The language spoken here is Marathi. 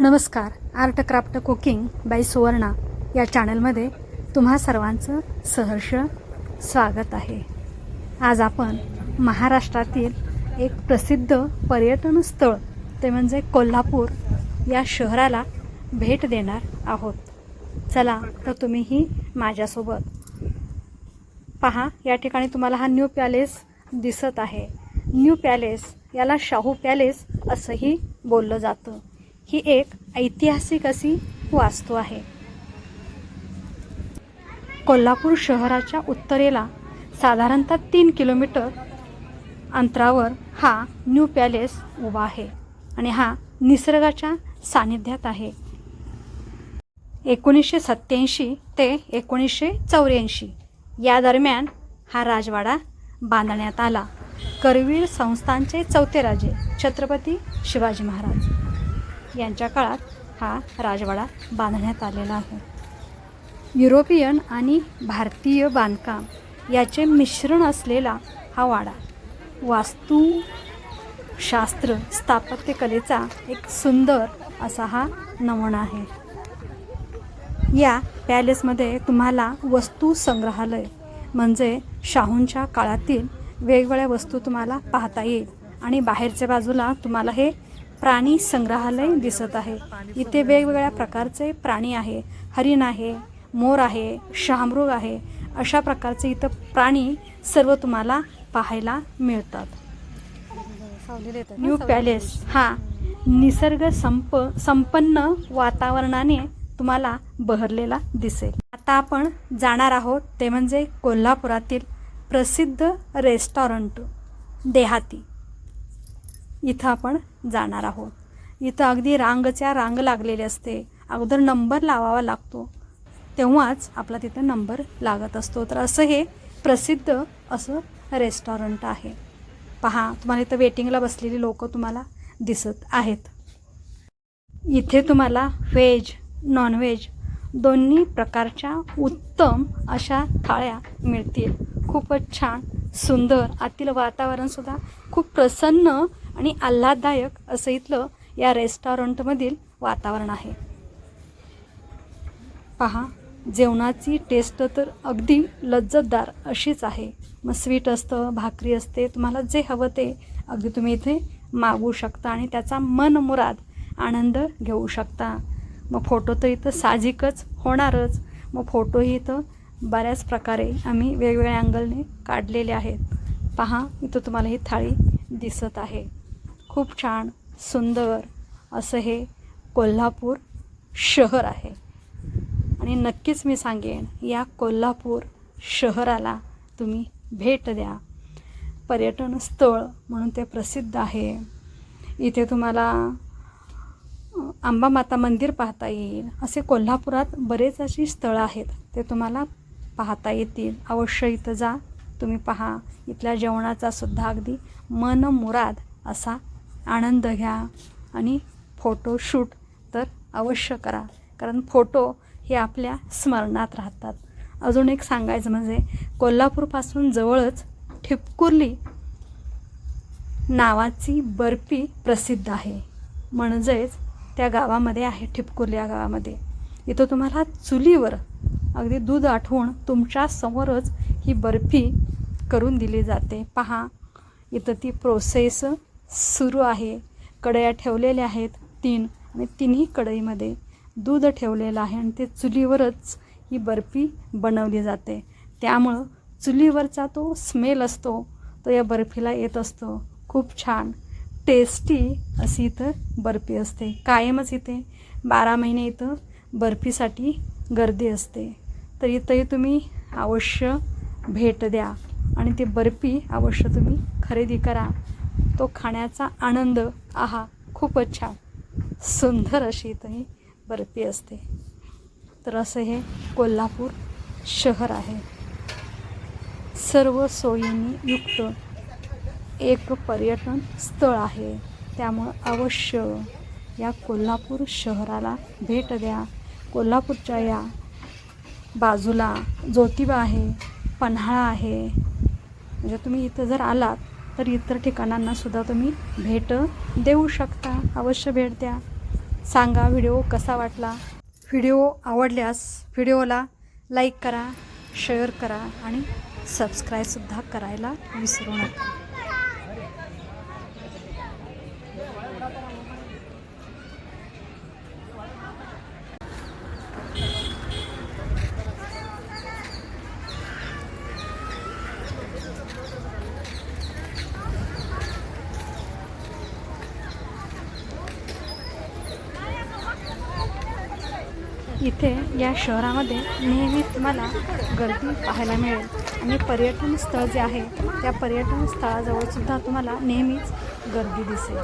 नमस्कार art craft cooking by Suvarna या चॅनलमध्ये तुम्हा सर्वांचं सहर्ष स्वागत आहे. आज आपण महाराष्ट्रातील एक प्रसिद्ध पर्यटन स्थळ ते म्हणजे कोल्हापूर या शहराला भेट देणार आहोत. चला तर तुम्हीही माझ्यासोबत पहा या ठिकाणी तुम्हाला हा न्यू पॅलेस दिसत आहे. न्यू पॅलेस याला शाहू पॅलेस असंही बोललं जातं. ही एक ऐतिहासिक अशी वास्तू आहे. कोल्हापूर शहराच्या उत्तरेला साधारणतः तीन किलोमीटर अंतरावर हा न्यू पॅलेस उभा आहे आणि हा निसर्गाच्या सानिध्यात आहे. एकोणीसशे सत्याऐंशी ते एकोणीसशे चौऱ्याऐंशी या दरम्यान हा राजवाडा बांधण्यात आला. करवीर संस्थांचे चौथे राजे छत्रपती शिवाजी महाराज. यांच्या काळात हा राजवाडा बांधण्यात आलेला आहे. युरोपियन आणि भारतीय बांधकाम याचे मिश्रण असलेला हा वाडा वास्तुशास्त्र स्थापत्यकलेचा एक सुंदर असा हा नमुना आहे. या पॅलेसमध्ये तुम्हाला वस्तू संग्रहालय म्हणजे शाहूंच्या काळातील वेगवेगळ्या वस्तू तुम्हाला पाहता येईल आणि बाहेरच्या बाजूला तुम्हाला हे प्राणी संग्रहालय दिसत आहे. इथे वेगवेगळ्या प्रकारचे प्राणी आहे. हरिण आहे मोर आहे शहामृग आहे. अशा प्रकारचे इथं प्राणी सर्व तुम्हाला पाहायला मिळतात. New palace. हा. निसर्ग संप संपन्न वातावरणाने तुम्हाला बहरलेला दिसेल. आता आपण जाणार आहोत ते म्हणजे कोल्हापुरातील प्रसिद्ध रेस्टॉरंट देहाती. इथं आपण जाणार आहोत. इथं अगदी रांगच्या रांग लागलेली असते. अगोदर नंबर लावावा लागतो. तेव्हाच आपला तिथं नंबर लागत असतो. तर असं हे प्रसिद्ध असं रेस्टॉरंट आहे. पहा तुम्हाला इथं वेटिंगला बसलेली लोक तुम्हाला दिसत आहेत. इथे तुम्हाला व्हेज नॉनव्हेज दोन्ही प्रकारच्या उत्तम अशा थाळ्या मिळतील. खूपच छान सुंदर आतील वातावरणसुद्धा खूप प्रसन्न आणि आल्हाददायक असं इथलं या रेस्टॉरंटमधील वातावरण आहे. पहा जेवणाची टेस्ट तर अगदी लज्जतदार अशीच आहे. मग स्वीट असतं भाकरी असते तुम्हाला जे हवं ते अगदी तुम्ही इथे मागवू शकता आणि त्याचा मनमुराद आनंद घेऊ शकता. मग फोटो तर इथं साहजिकच होणारच. मग फोटोही इथं बऱ्याच प्रकारे आम्ही वेगवेगळ्या अँगलने काढलेले आहेत. पहा इथं तुम्हाला ही थाळी दिसत आहे. खूप छान सुंदर असं हे कोल्हापूर शहर आहे. आणि नक्कीच मी सांगेन या कोल्हापूर शहराला तुम्ही भेट द्या. पर्यटन स्थळ म्हणून ते प्रसिद्ध आहे. इथे तुम्हाला आंबामाता मंदिर पाहता येईल. असे कोल्हापुरात बरेच अशी स्थळं आहेत ते तुम्हाला पाहता येतील. अवश्य इथं जा तुम्ही पहा. इथल्या जेवणाचा सुद्धा अगदी मनमुराद असा आनंद घ्या आणि फोटोशूट तर अवश्य करा. कारण फोटो हे आपल्या स्मरणात राहतात. अजून एक सांगायचं म्हणजे कोल्हापूरपासून जवळच ठिपकुर्ली नावाची बर्फी प्रसिद्ध आहे. म्हणजेच त्या गावामध्ये आहे ठिपकुर्ली या गावामध्ये. इथं तुम्हाला चुलीवर अगदी दूध आठवून तुमच्या समोरच ही बर्फी करून दिली जाते. पहा इथं ती प्रोसेस सुरू आहे. कढया ठेवलेल्या आहेत तीन आणि तिन्ही कढईमध्ये दूध ठेवलेलं आहे आणि ते चुलीवरच ही बर्फी बनवली जाते. त्यामुळं चुलीवरचा तो स्मेल असतो तो या बर्फीला येत असतो. खूप छान. टेस्टी अशी इथं बर्फी असते. कायमच इथे बारा महिने इथं बर्फीसाठी गर्दी असते. तर इथंही तुम्ही अवश्य भेट द्या आणि ती बर्फी अवश्य तुम्ही खरेदी करा. तो खाण्याचा आनंद आहा खूपच छान. सुंदर अशी इथंही बर्फी असते. तर असं हे कोल्हापूर शहर आहे. सर्व सोयींनी युक्त एक पर्यटन स्थळ आहे. त्यामुळं अवश्य या कोल्हापूर शहराला भेट द्या. कोल्हापूरच्या या बाजूला ज्योतिबा आहे पन्हाळा आहे. म्हणजे तुम्ही इथं जर आलात तर इतर ठिकाणांनासुद्धा तुम्ही भेट देऊ शकता. अवश्य भेट द्या. सांगा व्हिडिओ कसा वाटला? व्हिडिओ आवडल्यास व्हिडिओला लाईक करा शेअर करा आणि सबस्क्राईबसुद्धा करायला विसरू नका. इथे या शहरामध्ये नेहमी तुम्हाला गर्दी पाहायला मिळेल. आणि पर्यटन स्थळ जे आहे त्या पर्यटन स्थळाजवळ सुद्धा तुम्हाला नेहमीच गर्दी दिसेल.